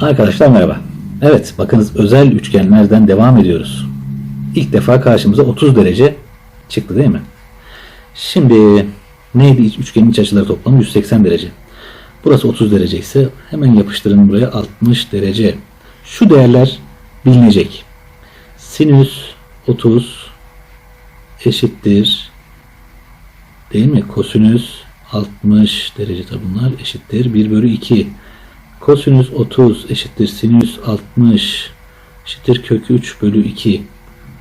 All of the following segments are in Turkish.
Arkadaşlar merhaba. Evet bakınız özel üçgenlerden devam ediyoruz. İlk defa karşımıza 30 derece çıktı değil mi? Şimdi neydi üçgenin iç açıları toplamı 180 derece. Burası 30 derece ise hemen yapıştırın buraya 60 derece. Şu değerler bilinecek. Sinüs 30 eşittir değil mi? Kosinüs 60 derece tabi bunlar eşittir 1 bölü 2. Kosinüs 30 eşittir sinüs 60 eşittir kök 3 bölü 2.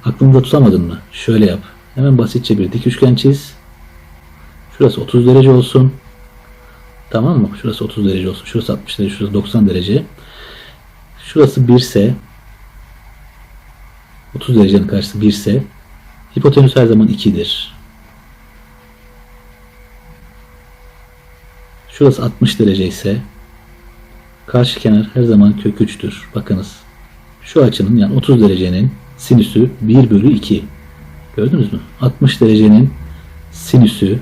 Aklında tutamadın mı? Şöyle yap. Hemen basitçe bir dik üçgen çiz. Şurası 30 derece olsun. Tamam mı? Şurası 30 derece olsun. Şurası 60 derece, şurası 90 derece. Şurası 1 ise 30 derecenin karşısı 1 ise hipotenüs her zaman 2'dir. Şurası 60 derece ise karşı kenar her zaman kök 3'tür. Bakınız. Şu açının yani 30 derecenin sinüsü 1 bölü 2. Gördünüz mü? 60 derecenin sinüsü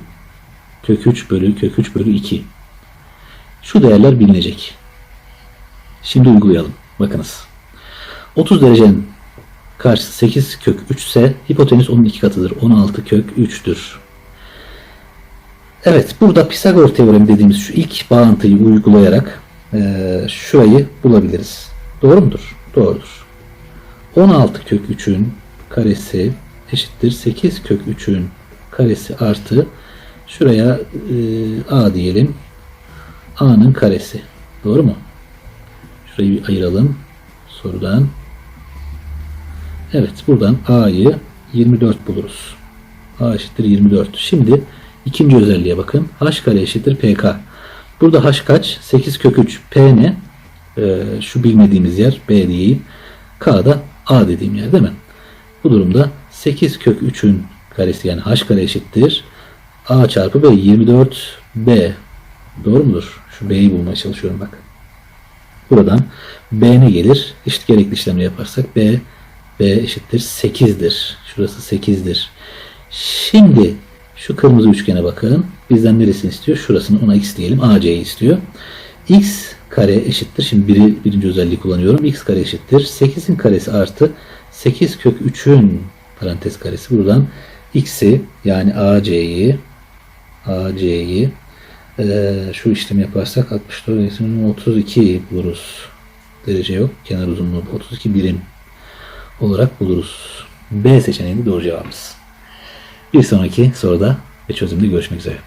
kök 3 bölü kök 3 bölü 2. Şu değerler bilinecek. Şimdi uygulayalım. Bakınız. 30 derecenin karşısı 8 kök 3 ise hipotenüs onun iki katıdır. 16 kök 3'tür. Evet, burada Pisagor teoremi dediğimiz şu ilk bağıntıyı uygulayarak eee, şurayı bulabiliriz. Doğru mudur? Doğrudur. 16 kök 3'ün karesi eşittir 8 kök 3'ün karesi artı şuraya eee, a diyelim. a'nın karesi. Doğru mu? Şurayı bir ayıralım sorudan. Evet, buradan a'yı 24 buluruz. A eşittir 24. Şimdi ikinci özelliğe bakın. H kare eşittir PK. Burada H kaç? 8 kök 3. P ne? Ee, şu bilmediğimiz yer B diyeyim. K da A dediğim yer değil mi? Bu durumda 8 kök 3'ün karesi yani H kare eşittir. A çarpı B 24 B. Doğru mudur? Şu B'yi bulmaya çalışıyorum bak. Buradan B ne gelir? İşte gerekli işlemleri yaparsak B B eşittir 8'dir. Şurası 8'dir. Şimdi şu kırmızı üçgene bakın. Bizden neresini istiyor? Şurasını ona x diyelim. AC'yi istiyor. x kare eşittir. Şimdi biri, birinci özelliği kullanıyorum. x kare eşittir. 8'in karesi artı 8 kök 3'ün parantez karesi. Buradan x'i yani AC'yi AC'yi eee, şu işlemi yaparsak 64 32 buluruz. Derece yok. Kenar uzunluğu 32 birim olarak buluruz. B seçeneğinde doğru cevabımız. Bir sonraki soruda ve çözümde görüşmek üzere.